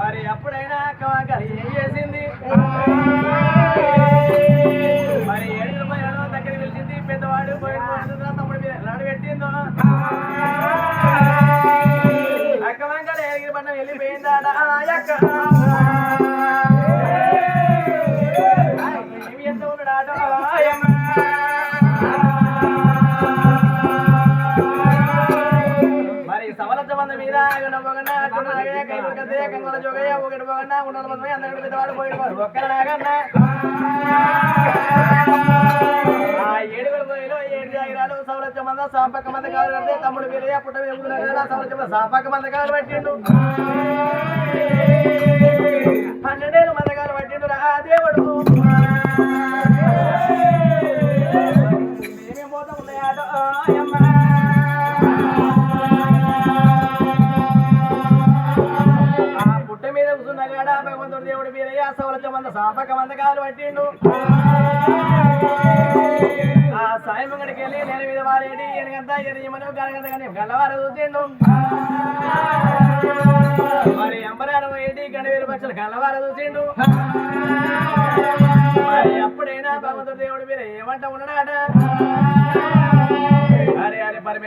మరి ఎప్పుడైనా ఏం చేసింది. మరి ఏడు పైన దగ్గర పిలిచింది. పెద్దవాడు పోయిన తమ్ముడు మీద పెట్టిందో. అక్క వంకలు వెళ్ళిపోయిందా అక్క మంది మీద కంగల జోగయ్య ఒకటి పోగన్న ఉండల మంది అందరి పెద్దవాడు పోయిన ఏడుగురు పోయిలో ఏడు జాగిరాలు సవలచ్చ మంద మంద తమ్ముడు వీరయ్య పుట్ట మీద ఎగురుతున్నాడు సాంపక మంద సాపక్క పట్టిండు. పన్నెండేళ్ళు మంద పట్టిండు రా దేవుడు. మేమేం పోతాం పుట్ట మీద భగవంతుడు దేవుడు వీరయ్య సవలచ్చ మంద సాపక మందకాలు పట్టిండు. ఆ సాయం అంగడికి వెళ్ళి నేను మీద వారేడి ఎనగంతా ఎరియమని గనగంత కానీ గల్లవారు చూసిండు. మరి ఎంబరాడు ఏంటి గణవీరు పక్షులు గల్లవారు చూసిండు. మరి ఎప్పుడైనా భగవంతుడు దేవుడు మీరు ఏమంట ఉన్నాడా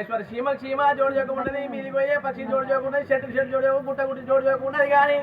అరే పరమేశ్వర సీమ సీమ జోడు చేయకుండా మీది పోయే పచ్చి జోడు చేయకుండా షెట్ షెట్ జోడు గుట్ట గుట్టి జోడు చేయకుండా కానీ